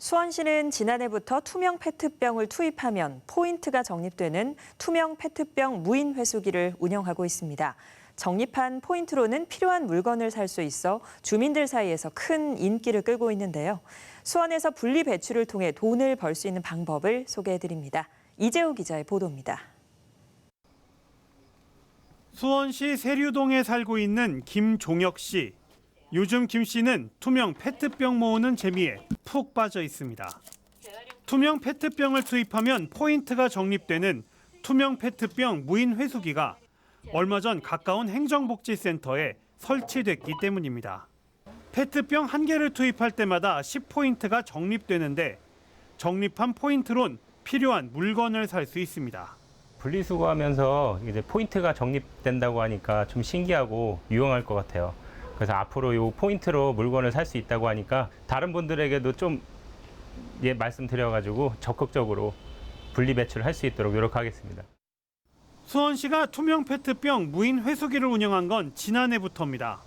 수원시는 지난해부터 투명 페트병을 투입하면 포인트가 적립되는 투명 페트병 무인 회수기를 운영하고 있습니다. 적립한 포인트로는 필요한 물건을 살 수 있어 주민들 사이에서 큰 인기를 끌고 있는데요. 수원에서 분리 배출을 통해 돈을 벌 수 있는 방법을 소개해 드립니다. 이재우 기자의 보도입니다. 수원시 세류동에 살고 있는 김종혁 씨. 요즘 김 씨는 투명 페트병 모으는 재미에 푹 빠져 있습니다. 투명 페트병을 투입하면 포인트가 적립되는 투명 페트병 무인 회수기가 얼마 전 가까운 행정복지센터에 설치됐기 때문입니다. 페트병 한 개를 투입할 때마다 10포인트가 적립되는데 적립한 포인트론 필요한 물건을 살 수 있습니다. 분리수거하면서 이제 포인트가 적립된다고 하니까 좀 신기하고 유용할 것 같아요. 그래서 앞으로 이 포인트로 물건을 살 수 있다고 하니까 다른 분들에게도 좀 예, 말씀드려가지고 적극적으로 분리 배출할 수 있도록 노력하겠습니다. 수원시가 투명 페트병 무인 회수기를 운영한 건 지난해부터입니다.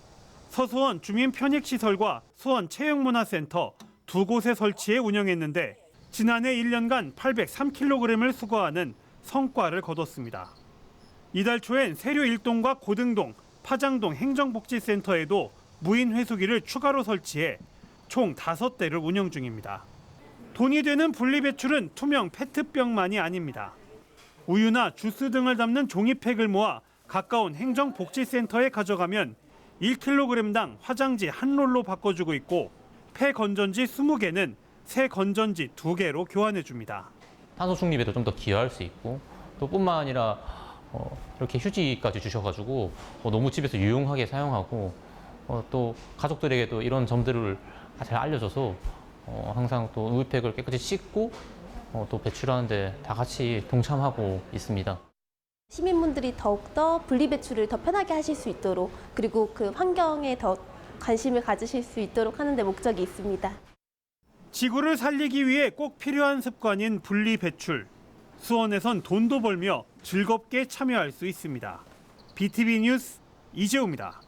서수원 주민 편익시설과 수원 체육문화센터 두 곳에 설치해 운영했는데 지난해 1년간 803kg을 수거하는 성과를 거뒀습니다. 이달 초엔 세류 1동과 고등동, 파장동 행정복지센터에도 무인 회수기를 추가로 설치해 총 5대를 운영 중입니다. 돈이 되는 분리배출은 투명 페트병만이 아닙니다. 우유나 주스 등을 담는 종이팩을 모아 가까운 행정복지센터에 가져가면 1kg당 화장지 한 롤로 바꿔주고 있고 폐 건전지 20개는 새 건전지 2개로 교환해 줍니다. 탄소 중립에도 좀 더 기여할 수 있고 또 뿐만 아니라 어, 이렇게 휴지까지 주셔가지고 어, 너무 집에서 유용하게 사용하고 어, 또 가족들에게도 이런 점들을 잘 알려줘서 어, 항상 또 우유팩을 깨끗이 씻고 어, 또 배출하는데 다 같이 동참하고 있습니다. 시민분들이 더욱더 분리 배출을 더 편하게 하실 수 있도록 그리고 그 환경에 더 관심을 가지실 수 있도록 하는 데 목적이 있습니다. 지구를 살리기 위해 꼭 필요한 습관인 분리 배출. 수원에선 돈도 벌며 즐겁게 참여할 수 있습니다. BTV 뉴스 이재우입니다.